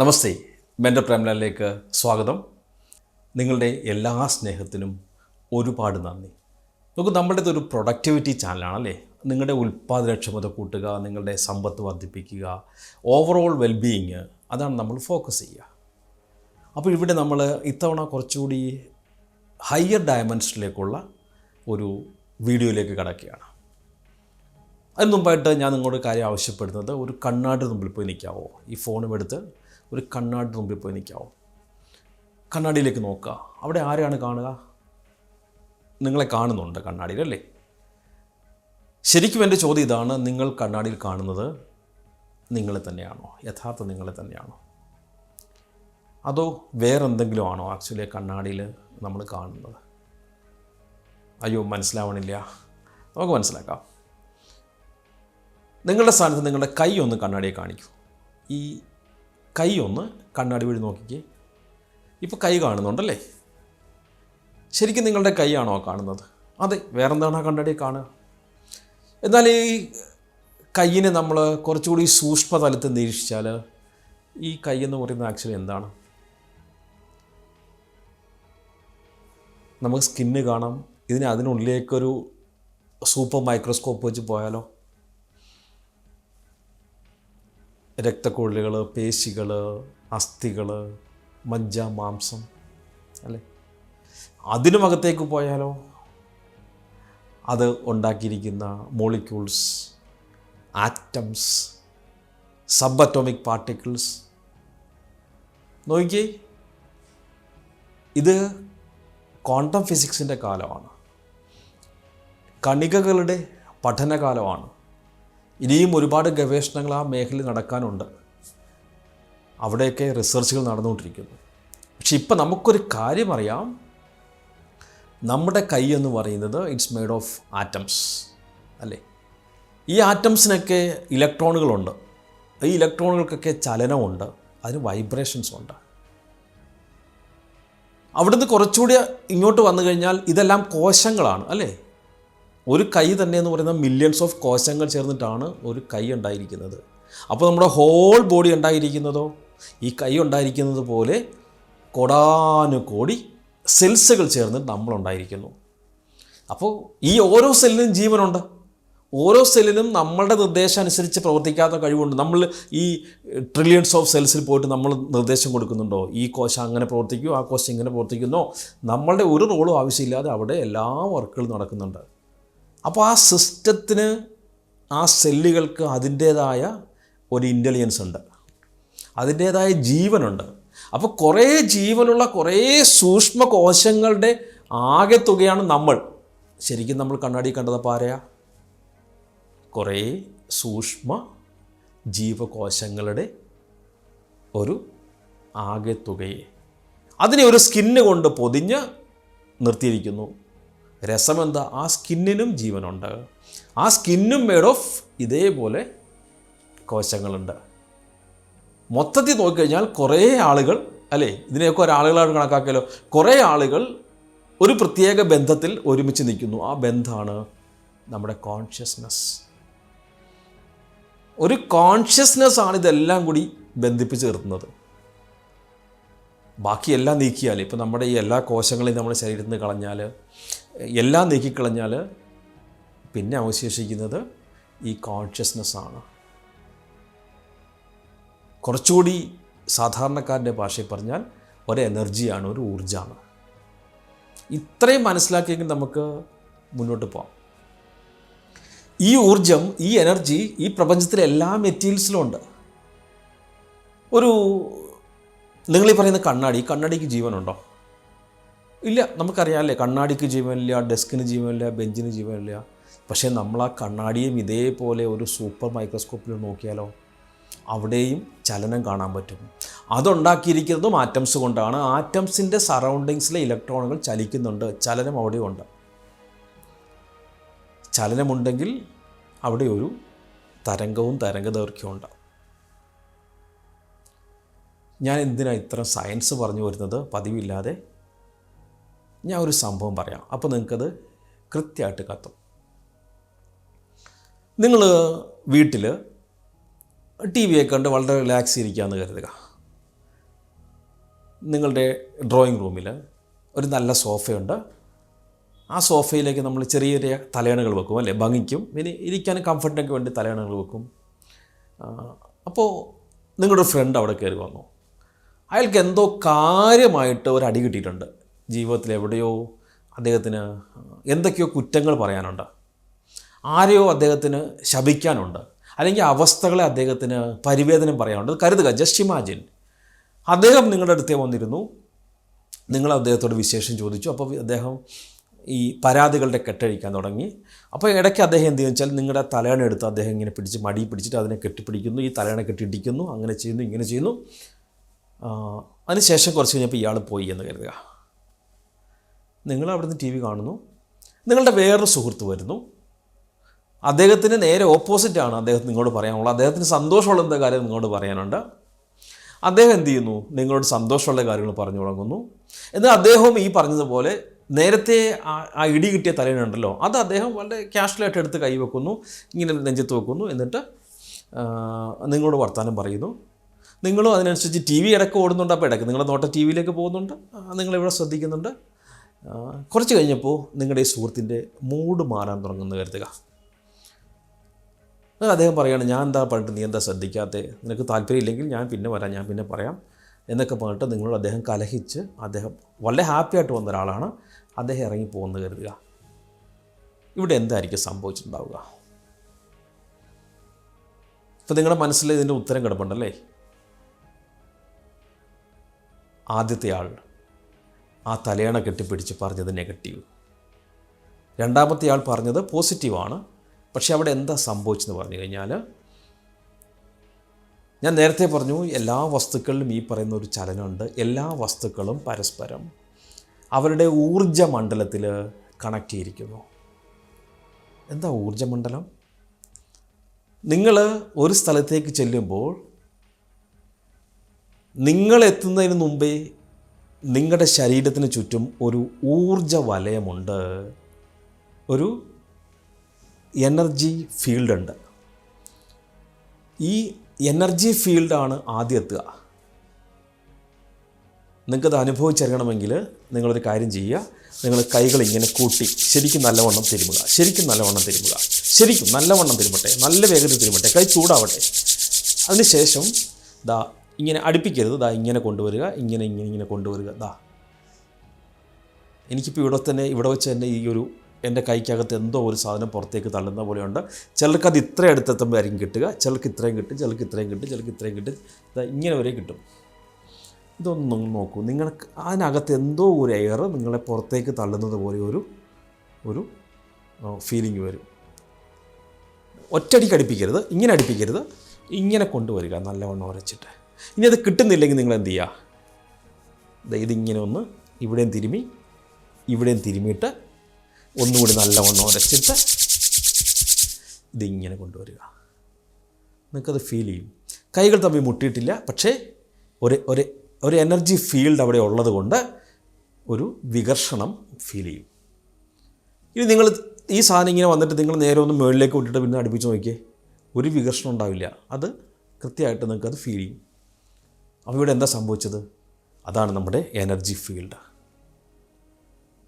നമസ്തേ. Mentor പ്രേംലാലിലേക്ക് സ്വാഗതം. നിങ്ങളുടെ എല്ലാ സ്നേഹത്തിനും ഒരുപാട് നന്ദി. നമുക്ക് നമ്മളുടെ ഒരു പ്രൊഡക്ടിവിറ്റി ചാനലാണല്ലേ നിങ്ങളുടെ ഉൽപ്പാദനക്ഷമത കൂട്ടുക നിങ്ങളുടെ സമ്പത്ത് വർദ്ധിപ്പിക്കുക ഓവറോൾ വെൽബീയിങ് അതാണ് നമ്മൾ ഫോക്കസ് ചെയ്യുക. അപ്പോൾ ഇവിടെ നമ്മൾ ഇത്തവണ കുറച്ചുകൂടി ഹയർ ഡയമെൻഷനിലേക്കുള്ള ഒരു വീഡിയോയിലേക്ക് കടക്കുകയാണ്. അതിന് മുമ്പായിട്ട് ഞാൻ നിങ്ങളോട് കാര്യം ആവശ്യപ്പെടുന്നത് ഒരു കണ്ണാടി മുമ്പിൽ പോയി നിൽക്കാവോ? ഈ ഫോണും എടുത്ത് ഒരു കണ്ണാടി മുമ്പിൽ പോയി നിൽക്കാവോ? കണ്ണാടിയിലേക്ക് നോക്കുക. അവിടെ ആരെയാണ് കാണുക? നിങ്ങളെ കാണുന്നുണ്ട് കണ്ണാടിയിൽ അല്ലേ? ശരിക്കും എന്റെ ചോദ്യം ഇതാണ് നിങ്ങൾ കണ്ണാടിയിൽ കാണുന്നത് നിങ്ങളെ തന്നെയാണോ? യഥാർത്ഥ നിങ്ങളെ തന്നെയാണോ? അതോ വേറെന്തെങ്കിലും ആണോ ആക്ച്വലി കണ്ണാടിയിൽ നമ്മൾ കാണുന്നത്? അയ്യോ മനസ്സിലാവണില്ല. നമുക്ക് മനസ്സിലാക്കാം. നിങ്ങളുടെ സ്ഥാനത്ത് നിങ്ങളുടെ കൈ ഒന്ന് കണ്ണാടിയെ കാണിക്കൂ. ഈ കൈ ഒന്ന് കണ്ണാടി വഴി നോക്കിക്കേ. ഇപ്പോൾ കൈ കാണുന്നുണ്ടല്ലേ? ശരിക്കും നിങ്ങളുടെ കൈയാണോ കാണുന്നത്? അതെ വേറെന്താണ് ആ കണ്ണാടി കാണുക? എന്നാൽ ഈ കയ്യിനെ നമ്മൾ കുറച്ചുകൂടി സൂക്ഷ്മതലത്തിൽ നിരീക്ഷിച്ചാൽ ഈ കൈ എന്ന് പറയുന്നത് ആക്ച്വലി എന്താണ്? നമുക്ക് സ്കിന്ന് കാണാം. ഇതിന് അതിനുള്ളിലേക്കൊരു സൂപ്പർ മൈക്രോസ്കോപ്പ് വെച്ച് പോയാലോ? രക്തക്കുഴലുകൾ പേശികൾ അസ്ഥികൾ മജ്ജ മാംസം അല്ലേ? അതിനുമകത്തേക്ക് പോയാലോ? അത് ഉണ്ടാക്കിയിരിക്കുന്ന molecules atoms sub atomic particles നോക്കിയേ ഇത് ക്വാണ്ടം ഫിസിക്സിന്റെ കാലമാണ്. കണികകളുടെ പഠനകാലമാണ്. ഇനിയും ഒരുപാട് ഗവേഷണങ്ങൾ ആ മേഖലയിൽ നടക്കാനുണ്ട്. അവിടെയൊക്കെ റിസർച്ചുകൾ നടന്നുകൊണ്ടിരിക്കുന്നു. പക്ഷെ ഇപ്പം നമുക്കൊരു കാര്യം അറിയാം. നമ്മുടെ കൈ എന്ന് പറയുന്നത് ഇറ്റ്സ് മെയ്ഡ് ഓഫ് ആറ്റംസ് അല്ലേ? ഈ ആറ്റംസിനൊക്കെ ഇലക്ട്രോണുകളുണ്ട്. ഈ ഇലക്ട്രോണുകൾക്കൊക്കെ ചലനമുണ്ട്. അതിന് വൈബ്രേഷൻസ് ഉണ്ട്. അവിടുന്ന് കുറച്ചുകൂടി ഇങ്ങോട്ട് വന്നു കഴിഞ്ഞാൽ ഇതെല്ലാം കോശങ്ങളാണ് അല്ലേ? ഒരു കൈ തന്നെ എന്ന് പറയുന്ന മില്യൺസ് ഓഫ് കോശങ്ങൾ ചേർന്നിട്ടാണ് ഒരു കൈ ഉണ്ടായിരിക്കുന്നത്. അപ്പോൾ നമ്മുടെ ഹോൾ ബോഡി ഉണ്ടായിരിക്കുന്നതോ ഈ കൈ ഉണ്ടായിരിക്കുന്നത് പോലെ കോടാനുകോടി സെൽസുകൾ ചേർന്ന് നമ്മളുണ്ടായിരിക്കുന്നു. അപ്പോൾ ഈ ഓരോ സെല്ലിനും ജീവനുണ്ട്. ഓരോ സെല്ലിനും നമ്മളുടെ നിർദ്ദേശം അനുസരിച്ച് പ്രവർത്തിക്കാത്ത കഴിവുണ്ട്. നമ്മൾ ഈ ട്രില്യൺസ് ഓഫ് സെൽസിൽ പോയിട്ട് നമ്മൾ നിർദ്ദേശം കൊടുക്കുന്നുണ്ടോ? ഈ കോശം അങ്ങനെ പ്രവർത്തിക്കുമോ? ആ കോശം ഇങ്ങനെ പ്രവർത്തിക്കുന്നോ? നമ്മളുടെ ഒരു റോളും ആവശ്യമില്ലാതെ അവിടെ എല്ലാ വർക്കുകളും നടക്കുന്നുണ്ട്. അപ്പോൾ ആ സിസ്റ്റത്തിന് ആ സെല്ലുകൾക്ക് അതിന്റേതായ ഒരു ഇന്റലിജൻസ് ഉണ്ട്. അതിന്റേതായ ജീവനുണ്ട്. അപ്പോൾ കുറേ ജീവനുള്ള കുറേ സൂക്ഷ്മ കോശങ്ങളുടെ ആകെ തുകയാണ് നമ്മൾ. ശരിക്കും നമ്മൾ കണ്ണാടി കണ്ടത് ആരെയാ? കുറേ സൂക്ഷ്മ ജീവകോശങ്ങളുടെ ഒരു ആകെ തുകയെ. അതിനെ ഒരു സ്കിന്ന് കൊണ്ട് പൊതിഞ്ഞ് നിർത്തിയിരിക്കുന്നു. രസമെന്താ? ആ സ്കിന്നിനും ജീവനുണ്ട്. ആ സ്കിന്നും മേഡ് ഓഫ് ഇതേപോലെ കോശങ്ങളുണ്ട്. മൊത്തത്തിൽ നോക്കിക്കഴിഞ്ഞാൽ കുറേ ആളുകൾ അല്ലേ? ഇതിനെയൊക്കെ ഒരാളുകളാണ് കണക്കാക്കിയാലോ? കുറേ ആളുകൾ ഒരു പ്രത്യേക ബന്ധത്തിൽ ഒരുമിച്ച് നിൽക്കുന്നു. ആ ബന്ധമാണ് നമ്മുടെ കോൺഷ്യസ്നസ് ഒരു കോൺഷ്യസ്നസ് ആണ് ഇതെല്ലാം കൂടി ബന്ധിപ്പിച്ച് നിർത്തുന്നത്. ബാക്കിയെല്ലാം നീക്കിയാൽ ഇപ്പോൾ നമ്മുടെ ഈ എല്ലാ കോശങ്ങളെയും നമ്മുടെ ശരീരത്തിൽ നിന്ന് കളഞ്ഞാൽ എല്ലാം നീക്കിക്കളഞ്ഞാൽ പിന്നെ അവശേഷിക്കുന്നത് ഈ കോൺഷ്യസ്നെസ് ആണ്. കുറച്ചുകൂടി സാധാരണക്കാരന്റെ ഭാഷയിൽ പറഞ്ഞാൽ ഒരു എനർജിയാണ് ഒരു ഊർജമാണ്. ഇത്രയും മനസ്സിലാക്കിയെങ്കിൽ നമുക്ക് മുന്നോട്ട് പോകാം ഈ ഊർജം ഈ എനർജി ഈ പ്രപഞ്ചത്തിലെ എല്ലാ മെറ്റീരിയൽസിലും ഉണ്ട്. ഒരു നിങ്ങളീ പറയുന്ന കണ്ണാടി കണ്ണാടിക്ക് ജീവനുണ്ടോ? ഇല്ല നമുക്കറിയാമല്ലേ കണ്ണാടിക്ക് ജീവനില്ല ഡെസ്കിന് ജീവനില്ല ബെഞ്ചിന് ജീവനില്ല. പക്ഷേ നമ്മൾ ആ കണ്ണാടിയും ഇതേപോലെ ഒരു സൂപ്പർ മൈക്രോസ്കോപ്പിൽ നോക്കിയാലോ അവിടെയും ചലനം കാണാൻ പറ്റും. അതുണ്ടാക്കിയിരിക്കുന്നതും ആറ്റംസ് കൊണ്ടാണ്. ആറ്റംസിന്റെ സറൗണ്ടിങ്സിലെ ഇലക്ട്രോണുകൾ ചലിക്കുന്നുണ്ട്. ചലനം അവിടെയുണ്ട്. ചലനമുണ്ടെങ്കിൽ അവിടെ ഒരു തരംഗവും തരംഗദൈർഘ്യവും ഉണ്ട് ഞാൻ എന്തിനാണ് ഇത്ര സയൻസ് പറഞ്ഞു വരുന്നത്? പതിവില്ലാതെ ഞാൻ ഒരു സംഭവം പറയാം. അപ്പോൾ നിങ്ങൾക്കത് കൃത്യമായിട്ട് കത്തും നിങ്ങൾ വീട്ടിൽ ടി വിയെ കണ്ട് വളരെ റിലാക്സ് ഇരിക്കുകയെന്ന് കരുതുക. നിങ്ങളുടെ ഡ്രോയിങ് റൂമിൽ ഒരു നല്ല സോഫയുണ്ട്. ആ സോഫയിലേക്ക് നമ്മൾ ചെറിയ ചെറിയ തലയണകൾ വെക്കും അല്ലേ? ഭംഗിക്കും. ഇനി ഇരിക്കാനും കംഫർട്ടിനൊക്കെ വേണ്ടി തലയണകൾ വെക്കും. അപ്പോൾ നിങ്ങളുടെ ഫ്രണ്ട് അവിടെ കയറി വന്നു. അയാൾക്ക് എന്തോ കാര്യമായിട്ട് ഒരു അടി കിട്ടിയിട്ടുണ്ട്. ജീവിതത്തിൽ എവിടെയോ അദ്ദേഹത്തിന് എന്തൊക്കെയോ കുറ്റങ്ങൾ പറയാനുണ്ട്. ആരെയോ അദ്ദേഹത്തിന് ശപിക്കാനുണ്ട്. അല്ലെങ്കിൽ അവസ്ഥകളെ അദ്ദേഹത്തിന് പരിവേദനം പറയാനുണ്ട്. കരുതുക ജസ്റ്റ് ഇമാജിൻ അദ്ദേഹം നിങ്ങളുടെ അടുത്തേ വന്നിരുന്നു. നിങ്ങൾ അദ്ദേഹത്തോട് വിശേഷം ചോദിച്ചു. അപ്പോൾ അദ്ദേഹം ഈ പരാതികളുടെ കെട്ടഴിക്കാൻ തുടങ്ങി. അപ്പോൾ ഇടയ്ക്ക് അദ്ദേഹം എന്ത് ചെയ്യുന്നു നിങ്ങളുടെ തലയണ എടുത്ത് അദ്ദേഹം ഇങ്ങനെ പിടിച്ച് മടി പിടിച്ചിട്ട് അതിനെ കെട്ടിപ്പിടിക്കുന്നു. ഈ തലയണ കെട്ടിയിടിക്കുന്നു അങ്ങനെ ചെയ്യുന്നു ഇങ്ങനെ ചെയ്യുന്നു. അതിനുശേഷം കുറച്ച് കഴിഞ്ഞപ്പോൾ ഇയാൾ പോയി എന്ന് കരുതുക. നിങ്ങൾ അവിടുന്ന് ടി വി കാണുന്നു. നിങ്ങളുടെ വേറൊരു സുഹൃത്ത് വരുന്നു. അദ്ദേഹത്തിന് നേരെ ഓപ്പോസിറ്റാണ് അദ്ദേഹത്തിന് നിങ്ങളോട് പറയാനുള്ളത്. അദ്ദേഹത്തിന് സന്തോഷമുള്ള എന്താ കാര്യം നിങ്ങളോട് പറയാനുണ്ട്? അദ്ദേഹം എന്ത് ചെയ്യുന്നു? നിങ്ങളോട് സന്തോഷമുള്ള കാര്യങ്ങൾ പറഞ്ഞു തുടങ്ങുന്നു. എന്നാൽ അദ്ദേഹവും ഈ പറഞ്ഞതുപോലെ നേരത്തെ ആ- ഇടി കിട്ടിയ തലേനുണ്ടല്ലോ അത് അദ്ദേഹം വളരെ ക്യാഷ്വലായിട്ട് എടുത്ത് കൈവെക്കുന്നു ഇങ്ങനെ നെഞ്ചത്ത് വെക്കുന്നു എന്നിട്ട് നിങ്ങളോട് വർത്തമാനം പറയുന്നു. നിങ്ങളും അതിനനുസരിച്ച് ടി വി ഇടയ്ക്ക് ഓടുന്നുണ്ട്. അപ്പോൾ ഇടയ്ക്ക് നിങ്ങളുടെ നോട്ടം ടി വിയിലേക്ക് പോകുന്നുണ്ട്. നിങ്ങളിവിടെ ശ്രദ്ധിക്കുന്നുണ്ട്? കുറച്ച് കഴിഞ്ഞപ്പോൾ നിങ്ങളുടെ ഈ സുഹൃത്തിന്റെ മൂഡ് മാറാൻ തുടങ്ങുന്നു കരുതുക. എന്നിട്ട് അദ്ദേഹം പറയുകയാണ് ഞാൻ എന്താ പറഞ്ഞിട്ട് നീ എന്താ ശ്രദ്ധിക്കാത്തത് നിനക്ക് താല്പര്യമില്ലെങ്കിൽ ഞാൻ പിന്നെ വരാം ഞാൻ പിന്നെ പറയാം എന്നൊക്കെ പറഞ്ഞിട്ട് നിങ്ങളോട് അദ്ദേഹം കലഹിച്ച് അദ്ദേഹം വളരെ ഹാപ്പി ആയിട്ട് വന്ന ഒരാളാണ്. അദ്ദേഹം ഇറങ്ങി പോകുന്നത് കരുതുക. ഇവിടെ എന്തായിരിക്കും സംഭവിച്ചിട്ടുണ്ടാവുക? ഇപ്പം നിങ്ങളുടെ മനസ്സിൽ ഇതിന്റെ ഉത്തരം കിടപ്പുണ്ടല്ലേ? ആദ്യത്തെ ആൾ ആ തലയണ കെട്ടിപ്പിടിച്ച് പറഞ്ഞത് നെഗറ്റീവ്. രണ്ടാമത്തെ ആൾ പറഞ്ഞത് പോസിറ്റീവാണ്. പക്ഷെ അവിടെ എന്താ സംഭവിച്ചെന്ന് പറഞ്ഞു കഴിഞ്ഞാൽ ഞാൻ നേരത്തെ പറഞ്ഞു എല്ലാ വസ്തുക്കളിലും ഈ പറയുന്ന ഒരു ചലനമുണ്ട്. എല്ലാ വസ്തുക്കളും പരസ്പരം അവരുടെ ഊർജ മണ്ഡലത്തിൽ കണക്ട് ചെയ്തിരിക്കുന്നു. എന്താ ഊർജമണ്ഡലം നിങ്ങൾ ഒരു സ്ഥലത്തേക്ക് ചെല്ലുമ്പോൾ നിങ്ങൾ എത്തുന്നതിന് മുമ്പേ നിങ്ങളുടെ ശരീരത്തിന് ചുറ്റും ഒരു ഊർജ വലയമുണ്ട് ഒരു എനർജി ഫീൽഡ് ഉണ്ട് ഈ എനർജി ഫീൽഡാണ് ആദ്യം എത്തുക നിങ്ങൾക്കത് അനുഭവിച്ചറിയണമെങ്കിൽ നിങ്ങളൊരു കാര്യം ചെയ്യുക. നിങ്ങൾ കൈകൾ ഇങ്ങനെ കൂട്ടി ശരിക്കും നല്ലവണ്ണം തിരുമുക. ശരിക്കും നല്ലവണ്ണം തിരുമുക. ശരിക്കും നല്ലവണ്ണം തിരുമട്ടെ. നല്ല വേഗത്തിൽ തിരുമട്ടെ. കൈ ചൂടാവട്ടെ. അതിനുശേഷം ദാ ഇങ്ങനെ അടുപ്പിക്കരുത്. ദാ ഇങ്ങനെ കൊണ്ടുവരിക ഇങ്ങനെ ഇങ്ങനെ ഇങ്ങനെ കൊണ്ടുവരിക. ദാ. എനിക്കിപ്പോൾ ഇവിടെ തന്നെ ഇവിടെ വെച്ച് തന്നെ ഈ ഒരു എന്റെ കൈക്കകത്ത് എന്തോ ഒരു സാധനം പുറത്തേക്ക് തള്ളുന്ന പോലെയുണ്ട്. ചിലർക്ക് അത് ഇത്ര അടുത്തെത്തുമ്പോൾ ആയിരിക്കും കിട്ടുക. ചിലർക്ക് ഇത്രയും കിട്ടും ചിലർക്ക് ഇത്രയും കിട്ടും ചിലർക്ക് ഇത്രയും കിട്ടും. ഇങ്ങനെ വരെ കിട്ടും. ഇതൊന്നും നോക്കൂ. നിങ്ങൾക്ക് അതിനകത്ത് എന്തോ ഒരു എയർ നിങ്ങളെ പുറത്തേക്ക് തള്ളുന്നത് പോലെ ഒരു ഒരു ഫീലിംഗ് വരും. ഒറ്റയടിക്ക് അടുപ്പിക്കരുത്. ഇങ്ങനെ അടുപ്പിക്കരുത്. ഇങ്ങനെ കൊണ്ടുവരിക. നല്ലവണ്ണം ഉരച്ചിട്ട്. ഇനി അത് കിട്ടുന്നില്ലെങ്കിൽ നിങ്ങൾ എന്ത് ചെയ്യുക? ഇതിങ്ങനെ ഒന്ന് ഇവിടെയും തിരുമി ഇവിടെയും തിരുമിയിട്ട് ഒന്നുകൂടി നല്ലവണ്ണം ഉരച്ചിട്ട് ഇതിങ്ങനെ കൊണ്ടുവരിക. നിങ്ങൾക്കത് ഫീൽ ചെയ്യും. കൈകൾ തമ്മിൽ മുട്ടിയിട്ടില്ല പക്ഷേ ഒരു ഒരു ഒരു എനർജി ഫീൽഡ് അവിടെ ഉള്ളത് കൊണ്ട് ഒരു വികർഷണം ഫീൽ ചെയ്യും. ഇനി നിങ്ങൾ ഈ സാധനം ഇങ്ങനെ വന്നിട്ട് നിങ്ങൾ നേരെ ഒന്ന് മുകളിലേക്ക് വിട്ടിട്ട് പിന്നെ അടുപ്പിച്ച് നോക്കിയേ. ഒരു വികർഷണം ഉണ്ടാവില്ല. അത് കൃത്യമായിട്ട് നിങ്ങൾക്ക് അത് ഫീൽ ചെയ്യും. അപ്പോൾ ഇവിടെ എന്താ സംഭവിച്ചത്? അതാണ് നമ്മുടെ എനർജി ഫീൽഡ്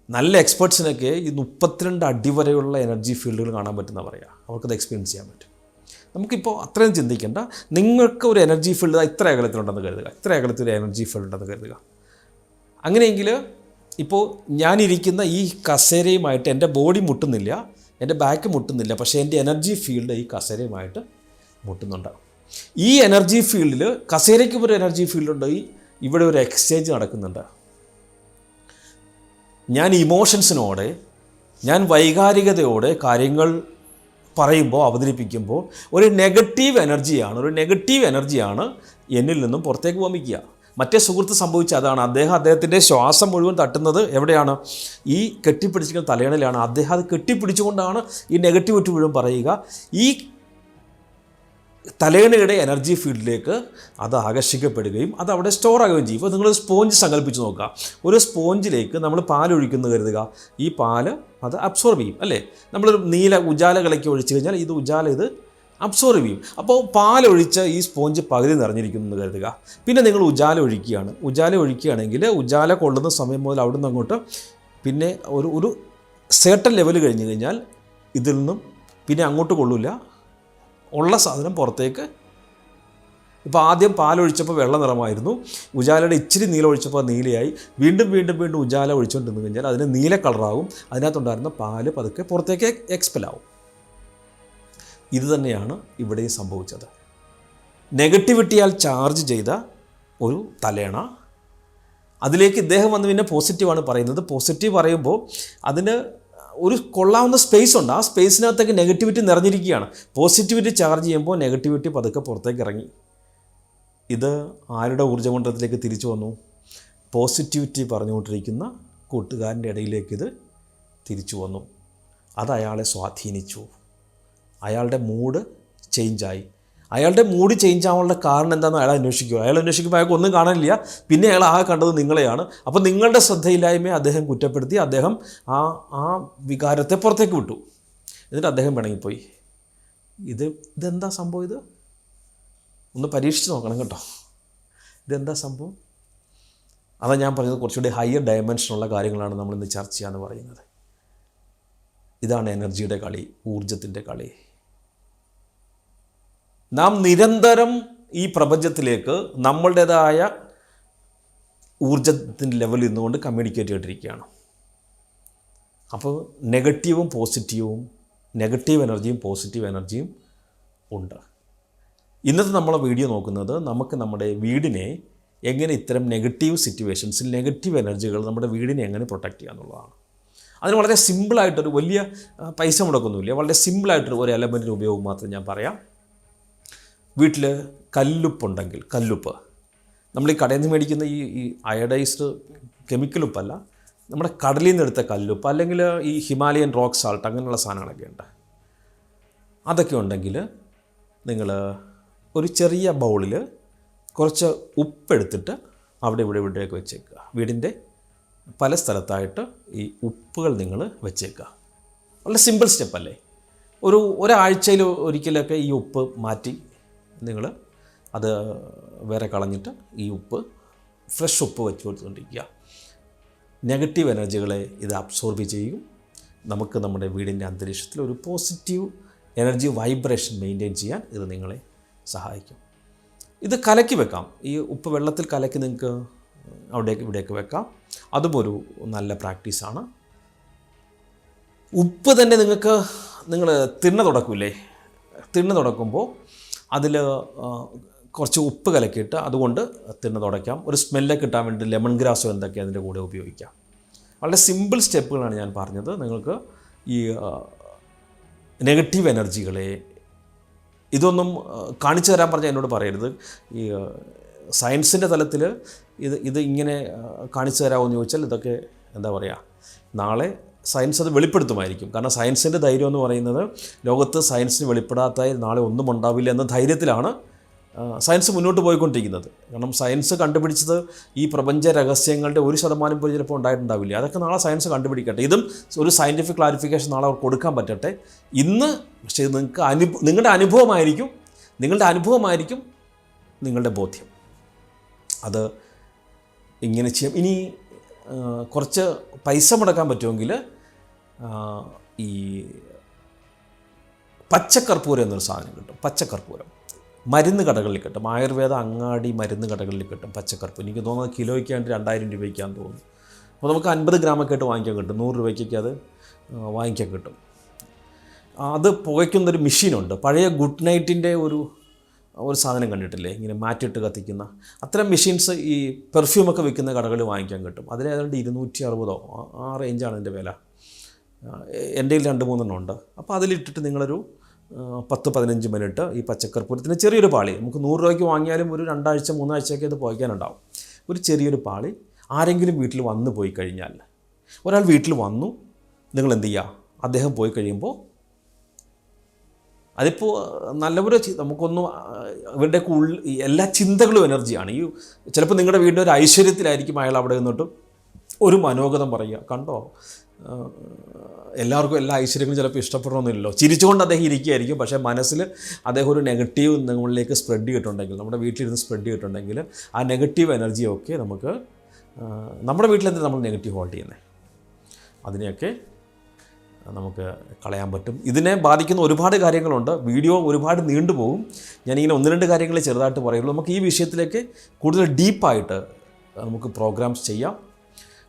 നല്ല എക്സ്പേർട്സിനൊക്കെ ഈ മുപ്പത്തിരണ്ട് അടി വരെയുള്ള എനർജി ഫീൽഡുകൾ കാണാൻ പറ്റുന്ന പറയാം. അവർക്കത് എക്സ്പീരിയൻസ് ചെയ്യാൻ പറ്റും. നമുക്കിപ്പോൾ അത്രയും ചിന്തിക്കേണ്ട നിങ്ങൾക്ക് ഒരു എനർജി ഫീൽഡ് ഇത്ര അകലത്തിലുണ്ടെന്ന് കരുതുക. ഇത്ര അകലത്തിൽ ഒരു എനർജി ഫീൽഡ് ഉണ്ടെന്ന് കരുതുക. അങ്ങനെയെങ്കിൽ ഇപ്പോൾ ഞാനിരിക്കുന്ന ഈ കസേരയുമായിട്ട് എന്റെ ബോഡി മുട്ടുന്നില്ല എന്റെ ബാക്ക് മുട്ടുന്നില്ല പക്ഷേ എന്റെ എനർജി ഫീൽഡ് ഈ കസേരയുമായിട്ട് മുട്ടുന്നുണ്ട്. ഈ എനർജി ഫീൽഡിൽ കസേരയ്ക്ക് ഒരു എനർജി ഫീൽഡ് ഉണ്ട്. ഇവിടെ ഒരു എക്സ്ചേഞ്ച് നടക്കുന്നുണ്ട്. ഞാൻ ഇമോഷൻസിനോടെ ഞാൻ വൈകാരികതയോടെ കാര്യങ്ങൾ പറയുമ്പോൾ അവതരിപ്പിക്കുമ്പോൾ ഒരു നെഗറ്റീവ് എനർജിയാണ് ഒരു നെഗറ്റീവ് എനർജിയാണ് എന്നിൽ നിന്നും പുറത്തേക്ക് വമിക്കുക. മറ്റേ സുഹൃത്ത് സംഭവിച്ച അതാണ്. അദ്ദേഹം അദ്ദേഹത്തിന്റെ ശ്വാസം മുഴുവൻ തട്ടുന്നത് എവിടെയാണ്? ഈ കെട്ടിപ്പിടിച്ചിരിക്കുന്ന തലയണയിലാണ് അദ്ദേഹം അത് കെട്ടിപ്പിടിച്ചുകൊണ്ടാണ് ഈ നെഗറ്റിവിറ്റി മുഴുവൻ പറയുക. ഈ തലയണയുടെ എനർജി ഫീൽഡിലേക്ക് അത് ആകർഷിക്കപ്പെടുകയും അത് അവിടെ സ്റ്റോർ ആകുകയും ചെയ്യും. ഇപ്പോൾ നിങ്ങൾ സ്പോഞ്ച് സങ്കല്പിച്ച് നോക്കുക. ഒരു സ്പോഞ്ചിലേക്ക് നമ്മൾ പാൽ ഒഴിക്കുന്നു കരുതുക. ഈ പാൽ അത് അബ്സോർബ് ചെയ്യും അല്ലേ? നമ്മളൊരു നീല ഉജാല കളയ്ക്ക് ഒഴിച്ചു കഴിഞ്ഞാൽ ഇത് ഉജാല ഇത് അബ്സോർബ് ചെയ്യും. അപ്പോൾ പാലൊഴിച്ച് ഈ സ്പോഞ്ച് പകുതി നിറഞ്ഞിരിക്കുന്നു എന്ന് കരുതുക. പിന്നെ നിങ്ങൾ ഉജാല ഒഴിക്കുകയാണ്. ഉജാല ഒഴിക്കുകയാണെങ്കിൽ ഉജാല കൊള്ളുന്ന സമയം മുതൽ അവിടുന്ന് അങ്ങോട്ട് പിന്നെ ഒരു ഒരു സേട്ടൻ ലെവൽ കഴിഞ്ഞ് കഴിഞ്ഞാൽ ഇതിൽ നിന്നും പിന്നെ അങ്ങോട്ട് കൊള്ളില്ല ഉള്ള സാധനം പുറത്തേക്ക്. ഇപ്പോൾ ആദ്യം പാലൊഴിച്ചപ്പോൾ വെള്ള നിറമായിരുന്നു. ഉജാലയുടെ ഇച്ചിരി നീല ഒഴിച്ചപ്പോൾ നീലയായി. വീണ്ടും വീണ്ടും വീണ്ടും ഉജാല ഒഴിച്ചുകൊണ്ടിരുന്നു കഴിഞ്ഞാൽ അതിന് നീല കളറാകും. അതിനകത്തുണ്ടായിരുന്ന പാൽ പതുക്കെ പുറത്തേക്ക് എക്സ്പെലാവും ഇത് തന്നെയാണ് ഇവിടെയും സംഭവിച്ചത്. നെഗറ്റിവിറ്റിയാൽ ചാർജ് ചെയ്ത ഒരു തലേണ. അതിലേക്ക് ഇദ്ദേഹം വന്ന് പിന്നെ പോസിറ്റീവാണ് പറയുന്നത്. പോസിറ്റീവ് പറയുമ്പോൾ അതിന് ഒരു കൊള്ളാവുന്ന സ്പേസ് ഉണ്ട്. ആ സ്പേസിനകത്തേക്ക് നെഗറ്റിവിറ്റി നിറഞ്ഞിരിക്കുകയാണ്. പോസിറ്റിവിറ്റി ചാർജ് ചെയ്യുമ്പോൾ നെഗറ്റിവിറ്റി പതുക്കെ പുറത്തേക്ക് ഇറങ്ങി. ഇത് ആരുടെ ഊർജമണ്ഡലത്തിലേക്ക് തിരിച്ചു വന്നു? പോസിറ്റിവിറ്റി പറഞ്ഞുകൊണ്ടിരിക്കുന്ന കൂട്ടുകാരന്റെ ഇടയിലേക്ക് ഇത് തിരിച്ചു വന്നു. അത് അയാളെ സ്വാധീനിച്ചു. അയാളുടെ മൂഡ് ചേഞ്ചായി അയാളുടെ മൂഡ് ചേഞ്ച് ആവാനുള്ള കാരണം എന്താണെന്ന് അയാൾ അന്വേഷിക്കുക അയാൾ അന്വേഷിക്കുമ്പോൾ അയാൾക്ക് ഒന്നും കാണാനില്ല. പിന്നെ അയാൾ ആകെ കണ്ടത് നിങ്ങളെയാണ്. അപ്പോൾ നിങ്ങളുടെ ശ്രദ്ധയില്ലായ്മയെ അദ്ദേഹം കുറ്റപ്പെടുത്തി അദ്ദേഹം ആ ആ വികാരത്തെ പുറത്തേക്ക് വിട്ടു. എന്നിട്ട് അദ്ദേഹം പിണങ്ങിപ്പോയി. ഇത് ഇതെന്താ സംഭവം ഇത്? ഒന്ന് പരീക്ഷിച്ച് നോക്കണം കേട്ടോ. ഇതെന്താ സംഭവം? അതാ ഞാൻ പറഞ്ഞത് കുറച്ചുകൂടി ഹയർ ഡയമെൻഷനുള്ള കാര്യങ്ങളാണ് നമ്മൾ ഇന്ന് ചർച്ച ചെയ്യാന്ന് പറയുന്നത്. ഇതാണ് എനർജിയുടെ കളി ഊർജത്തിന്റെ കളി. നാം നിരന്തരം ഈ പ്രപഞ്ചത്തിലേക്ക് നമ്മളുടേതായ ഊർജത്തിന്റെ ലെവലിൽ നിന്നുകൊണ്ട് കമ്മ്യൂണിക്കേറ്റ് ചെയ്തിരിക്കുകയാണ് അപ്പോൾ നെഗറ്റീവും പോസിറ്റീവും നെഗറ്റീവ് എനർജിയും പോസിറ്റീവ് എനർജിയും ഉണ്ട്. ഇന്നത്തെ നമ്മളെ വീഡിയോ നോക്കുന്നത് നമുക്ക് നമ്മുടെ വീടിനെ എങ്ങനെ ഇത്തരം നെഗറ്റീവ് സിറ്റുവേഷൻസിൽ നെഗറ്റീവ് എനർജികൾ നമ്മുടെ വീടിനെ എങ്ങനെ പ്രൊട്ടക്റ്റ് ചെയ്യുക എന്നുള്ളതാണ്. അതിന് വളരെ സിമ്പിളായിട്ടൊരു വലിയ പൈസ മുടക്കൊന്നുമില്ല. വളരെ സിമ്പിളായിട്ടൊരു ഒരു എലമെന്റിന്റെ ഉപയോഗം മാത്രം ഞാൻ പറയാം. വീട്ടിൽ കല്ലുപ്പുണ്ടെങ്കിൽ കല്ലുപ്പ്. നമ്മൾ ഈ കടയിൽ നിന്ന് മേടിക്കുന്ന ഈ ഈ അയഡൈസ്ഡ് കെമിക്കൽ ഉപ്പല്ല നമ്മുടെ കടലിൽ നിന്ന് എടുത്ത കല്ലുപ്പ് അല്ലെങ്കിൽ ഈ ഹിമാലയൻ റോക്ക് സാൾട്ട് അങ്ങനെയുള്ള സാധനങ്ങളൊക്കെ ഉണ്ട്. അതൊക്കെ ഉണ്ടെങ്കിൽ നിങ്ങൾ ഒരു ചെറിയ ബൗളിൽ കുറച്ച് ഉപ്പെടുത്തിട്ട് അവിടെ ഇവിടെ ഇവിടെയൊക്കെ വെച്ചേക്കുക. വീടിന്റെ പല സ്ഥലത്തായിട്ട് ഈ ഉപ്പുകൾ നിങ്ങൾ വെച്ചേക്കുക. വളരെ സിമ്പിൾ സ്റ്റെപ്പല്ലേ ഒരു ഒരാഴ്ചയിൽ ഒരിക്കലൊക്കെ ഈ ഉപ്പ് മാറ്റി നിങ്ങൾ അത് വേറെ കളഞ്ഞിട്ട് ഈ ഉപ്പ് ഫ്രഷ് ഉപ്പ് വെച്ച് കൊടുത്തുകൊണ്ടിരിക്കുക. നെഗറ്റീവ് എനർജികളെ ഇത് അബ്സോർബ് ചെയ്യും. നമുക്ക് നമ്മുടെ വീടിന്റെ അന്തരീക്ഷത്തിൽ ഒരു പോസിറ്റീവ് എനർജി വൈബ്രേഷൻ മെയിന്റെയിൻ ചെയ്യാൻ ഇത് നിങ്ങളെ സഹായിക്കും. ഇത് കലക്കി വെക്കാം. ഈ ഉപ്പ് വെള്ളത്തിൽ കലക്കി നിങ്ങൾക്ക് അവിടേക്ക് ഇവിടേക്ക് വെക്കാം. അതും ഒരു നല്ല പ്രാക്ടീസാണ് ഉപ്പ് തന്നെ നിങ്ങൾക്ക് നിങ്ങൾ തിണ്ണ തുടക്കില്ലേ തിണ്ണ തുടക്കുമ്പോൾ അതിൽ കുറച്ച് ഉപ്പ് കലക്കിയിട്ട് അതുകൊണ്ട് തിന്നു തുടയ്ക്കാം. ഒരു സ്മെല്ലൊക്കെ കിട്ടാൻ വേണ്ടി ലെമൺ ഗ്രാസോ എന്തൊക്കെ അതിന്റെ കൂടെ ഉപയോഗിക്കാം. വളരെ സിമ്പിൾ സ്റ്റെപ്പുകളാണ് ഞാൻ പറഞ്ഞത്. നിങ്ങൾക്ക് ഈ നെഗറ്റീവ് എനർജികളെ ഇതൊന്നും കാണിച്ചു തരാൻ പറഞ്ഞാൽ എന്നോട് പറയരുത്. ഈ സയൻസിന്റെ തലത്തിൽ ഇത് ഇത് ഇങ്ങനെ കാണിച്ചു തരാമോ എന്ന് ചോദിച്ചാൽ ഇതൊക്കെ എന്താ പറയുക നാളെ സയൻസ് അത് വെളിപ്പെടുത്തുമായിരിക്കും. കാരണം സയൻസിന്റെ ധൈര്യം എന്ന് പറയുന്നത് ലോകത്ത് സയൻസിന് വെളിപ്പെടാത്ത നാളെ ഒന്നും ഉണ്ടാവില്ല എന്ന ധൈര്യത്തിലാണ് സയൻസ് മുന്നോട്ട് പോയിക്കൊണ്ടിരിക്കുന്നത്. കാരണം സയൻസ് കണ്ടുപിടിച്ചത് ഈ പ്രപഞ്ച രഹസ്യങ്ങളുടെ ഒരു ശതമാനം പോലും ചിലപ്പോൾ ഉണ്ടായിട്ടുണ്ടാവില്ല. അതൊക്കെ നാളെ സയൻസ് കണ്ടുപിടിക്കട്ടെ. ഇതും ഒരു സയന്റിഫിക് ക്ലാരിഫിക്കേഷൻ നാളെ അവർക്ക് കൊടുക്കാൻ പറ്റട്ടെ. ഇന്ന് പക്ഷേ നിങ്ങൾക്ക് അനുഭവം നിങ്ങളുടെ അനുഭവമായിരിക്കും നിങ്ങളുടെ അനുഭവമായിരിക്കും നിങ്ങളുടെ ബോധ്യം. അത് ഇങ്ങനെ ചെയ്യാം. ഇനി കുറച്ച് പൈസ മുടക്കാൻ പറ്റുമെങ്കിൽ ഈ പച്ചക്കർപ്പൂരം എന്നൊരു സാധനം കിട്ടും. പച്ചക്കർപ്പൂരം മരുന്ന് കടകളിൽ കിട്ടും. ആയുർവേദ അങ്ങാടി മരുന്ന് കടകളിൽ കിട്ടും പച്ചക്കർപ്പൂരം എനിക്ക് തോന്നുന്നത് കിലോയ്ക്കാണ്ട് രണ്ടായിരം രൂപയ്ക്കാന്ന് തോന്നുന്നു. അപ്പോൾ നമുക്ക് അൻപത് ഗ്രാമൊക്കെ ആയിട്ട് വാങ്ങിക്കാൻ കിട്ടും. നൂറ് രൂപയ്ക്കൊക്കെ അത് വാങ്ങിക്കാൻ കിട്ടും. അത് പുകയ്ക്കുന്നൊരു മെഷീനുണ്ട്. പഴയ ഗുഡ് നൈറ്റിന്റെ ഒരു ഒരു സാധനം കണ്ടിട്ടില്ലേ? ഇങ്ങനെ മാറ്റിട്ട് കത്തിക്കുന്ന. അത്തരം മെഷീൻസ് ഈ പെർഫ്യൂമൊക്കെ വിൽക്കുന്ന കടകളിൽ വാങ്ങിക്കാൻ കിട്ടും. അതിൽ ഏതാണ്ട് ഇരുന്നൂറ്റി അറുപതോ ആ- റേഞ്ചാണ് അതിന്റെ വില. എന്റെ രണ്ട് മൂന്നെണ്ണം ഉണ്ട്. അപ്പോൾ അതിലിട്ടിട്ട് നിങ്ങളൊരു പത്ത് പതിനഞ്ച് മിനിറ്റ് ഈ പച്ചക്കർപ്പൂരത്തിന് ചെറിയൊരു പാളി. നമുക്ക് നൂറ് രൂപയ്ക്ക് വാങ്ങിയാലും ഒരു രണ്ടാഴ്ച മൂന്നാഴ്ചയൊക്കെ അത് പോയിക്കാനുണ്ടാവും. ഒരു ചെറിയൊരു പാളി ആരെങ്കിലും വീട്ടിൽ വന്നു പോയി കഴിഞ്ഞാൽ ഒരാൾ വീട്ടിൽ വന്നു നിങ്ങൾ എന്ത് ചെയ്യുക അദ്ദേഹം പോയി കഴിയുമ്പോൾ അതിപ്പോൾ നല്ലപോലെ നമുക്കൊന്നും ഇവരുടെയൊക്കെ ഉള്ളിൽ എല്ലാ ചിന്തകളും എനർജിയാണ് ഈ ചിലപ്പോൾ നിങ്ങളുടെ വീടിന്റെ ഒരു ഐശ്വര്യത്തിലായിരിക്കും അയാൾ അവിടെ നിന്നിട്ട്. ഒരു മനോഗതം പറയുക. കണ്ടോ? എല്ലാവർക്കും എല്ലാ ഐശ്വര്യങ്ങളും ചിലപ്പോൾ ഇഷ്ടപ്പെടണമെന്നില്ലല്ലോ. ചിരിച്ചുകൊണ്ട് അദ്ദേഹം ഇരിക്കുകയായിരിക്കും. പക്ഷേ മനസ്സിൽ അദ്ദേഹം ഒരു നെഗറ്റീവ് നിങ്ങളിലേക്ക് സ്പ്രെഡ് ചെയ്തിട്ടുണ്ടെങ്കിൽ നമ്മുടെ വീട്ടിലിരുന്ന് സ്പ്രെഡ് ചെയ്തിട്ടുണ്ടെങ്കിൽ ആ നെഗറ്റീവ് എനർജിയൊക്കെ നമുക്ക് നമ്മുടെ വീട്ടിലെന്ത് നമ്മൾ നെഗറ്റീവ് ഹോൾഡ് ചെയ്യുന്നത് അതിനെയൊക്കെ നമുക്ക് കളയാൻ പറ്റും. ഇതിനെ ബാധിക്കുന്ന ഒരുപാട് കാര്യങ്ങളുണ്ട്. വീഡിയോ ഒരുപാട് നീണ്ടുപോകും ഞാനിങ്ങനെ ഒന്ന് രണ്ട് കാര്യങ്ങൾ ചെറുതായിട്ട് പറയുള്ളൂ. നമുക്ക് ഈ വിഷയത്തിലേക്ക് കൂടുതൽ ഡീപ്പായിട്ട് നമുക്ക് പ്രോഗ്രാംസ് ചെയ്യാം.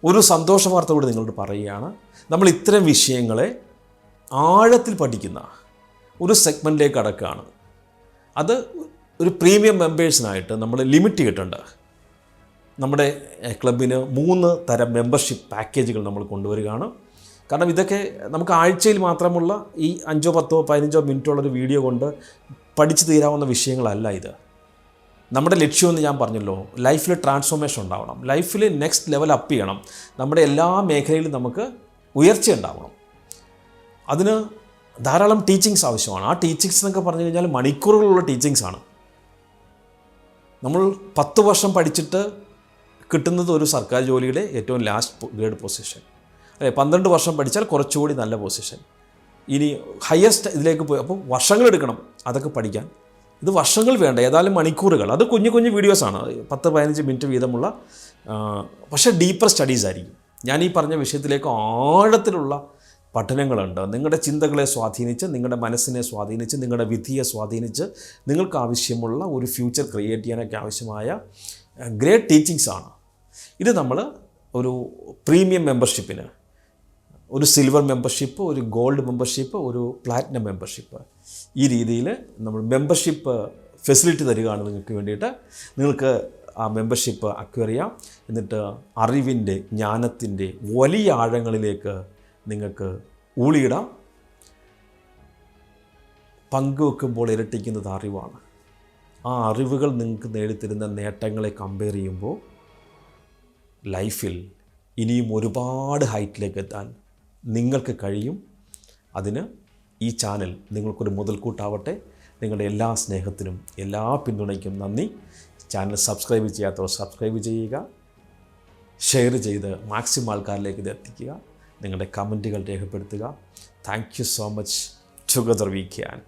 ഒരു സന്തോഷ വാർത്ത കൂടി നിങ്ങളോട് പറയുകയാണ്. നമ്മൾ ഇത്തരം വിഷയങ്ങളെ ആഴത്തിൽ പഠിക്കുന്ന ഒരു സെഗ്മെന്റിലേക്ക് അടക്കുകയാണ് അത് ഒരു പ്രീമിയം മെമ്പേഴ്സിനായിട്ട് നമ്മൾ ലിമിറ്റ് ചെയ്തിട്ടുണ്ട്. നമ്മുടെ ക്ലബിന് മൂന്ന് തരം മെമ്പർഷിപ്പ് പാക്കേജുകൾ നമ്മൾ കൊണ്ടുവരികയാണ്. കാരണം ഇതൊക്കെ നമുക്ക് ആഴ്ചയിൽ മാത്രമുള്ള ഈ അഞ്ചോ പത്തോ പതിനഞ്ചോ മിനിറ്റോളൊരു വീഡിയോ കൊണ്ട് പഠിച്ചു തീരാവുന്ന വിഷയങ്ങളല്ല ഇത്. നമ്മുടെ ലക്ഷ്യമെന്ന് ഞാൻ പറഞ്ഞല്ലോ ലൈഫിൽ ട്രാൻസ്ഫോർമേഷൻ ഉണ്ടാവണം. ലൈഫിൽ നെക്സ്റ്റ് ലെവൽ അപ്പ് ചെയ്യണം. നമ്മുടെ എല്ലാ മേഖലയിലും നമുക്ക് ഉയർച്ച ഉണ്ടാവണം. അതിന് ധാരാളം ടീച്ചിങ്സ് ആവശ്യമാണ്. ആ ടീച്ചിങ്സ് എന്നൊക്കെ പറഞ്ഞു കഴിഞ്ഞാൽ മണിക്കൂറുകളുള്ള ടീച്ചിങ്സ് ആണ്. നമ്മൾ പത്ത് വർഷം പഠിച്ചിട്ട് കിട്ടുന്നത് ഒരു സർക്കാർ ജോലിയുടെ ഏറ്റവും ലാസ്റ്റ് ഗ്രേഡ് പൊസിഷൻ അല്ലേ പന്ത്രണ്ട് വർഷം പഠിച്ചാൽ കുറച്ചുകൂടി നല്ല പൊസിഷൻ ഇനി ഹയസ്റ്റ് ഇതിലേക്ക് പോയി അപ്പോൾ വർഷങ്ങളെടുക്കണം അതൊക്കെ പഠിക്കാൻ. ഇത് വർഷങ്ങൾ വേണ്ട ഏതായാലും മണിക്കൂറുകൾ. അത് കുഞ്ഞു കുഞ്ഞു വീഡിയോസാണ് പത്ത് പതിനഞ്ച് മിനിറ്റ് വീതമുള്ള പക്ഷേ ഡീപ്പർ സ്റ്റഡീസ് ആയിരിക്കും. ഞാൻ ഈ പറഞ്ഞ വിഷയത്തിലേക്ക് ആഴത്തിലുള്ള പഠനങ്ങളുണ്ട്. നിങ്ങളുടെ ചിന്തകളെ സ്വാധീനിച്ച് നിങ്ങളുടെ മനസ്സിനെ സ്വാധീനിച്ച് നിങ്ങളുടെ വിധിയെ സ്വാധീനിച്ച് നിങ്ങൾക്ക് ആവശ്യമുള്ള ഒരു ഫ്യൂച്ചർ ക്രിയേറ്റ് ചെയ്യാനൊക്കെ ആവശ്യമായ ഗ്രേറ്റ് ടീച്ചിങ്സ് ആണ്. ഇത് നമ്മൾ ഒരു പ്രീമിയം മെമ്പർഷിപ്പിന് ഒരു സിൽവർ മെമ്പർഷിപ്പ് ഒരു ഗോൾഡ് മെമ്പർഷിപ്പ് ഒരു പ്ലാറ്റിനം മെമ്പർഷിപ്പ് ഈ രീതിയിൽ നമ്മൾ മെമ്പർഷിപ്പ് ഫെസിലിറ്റി തരികയാണ് നിങ്ങൾക്ക് വേണ്ടിയിട്ട്. നിങ്ങൾക്ക് ആ മെമ്പർഷിപ്പ് അക്വയർ ചെയ്യാം. എന്നിട്ട് അറിവിന്റെ ജ്ഞാനത്തിന്റെ വലിയ ആഴങ്ങളിലേക്ക് നിങ്ങൾക്ക് ഊളിയിടാം. പങ്കുവെക്കുമ്പോൾ ഇരട്ടിക്കുന്നത് അറിവാണ്. ആ അറിവുകൾ നിങ്ങൾക്ക് നേടിത്തരുന്ന നേട്ടങ്ങളെ കമ്പയർ ചെയ്യുമ്പോൾ ലൈഫിൽ ഇനിയും ഒരുപാട് ഹൈറ്റിലേക്ക് എത്താൻ നിങ്ങൾക്ക് കഴിയും. അതിന് ഈ ചാനൽ നിങ്ങൾക്കൊരു മുതൽക്കൂട്ടാവട്ടെ. നിങ്ങളുടെ എല്ലാ സ്നേഹത്തിനും എല്ലാ പിന്തുണയ്ക്കും നന്ദി. ചാനൽ സബ്സ്ക്രൈബ് ചെയ്യാത്തവർ സബ്സ്ക്രൈബ് ചെയ്യുക. ഷെയർ ചെയ്ത് മാക്സിമം ആൾക്കാരിലേക്ക് ഇത് എത്തിക്കുക. നിങ്ങളുടെ കമന്റുകൾ രേഖപ്പെടുത്തുക. Thank you so much. Together we can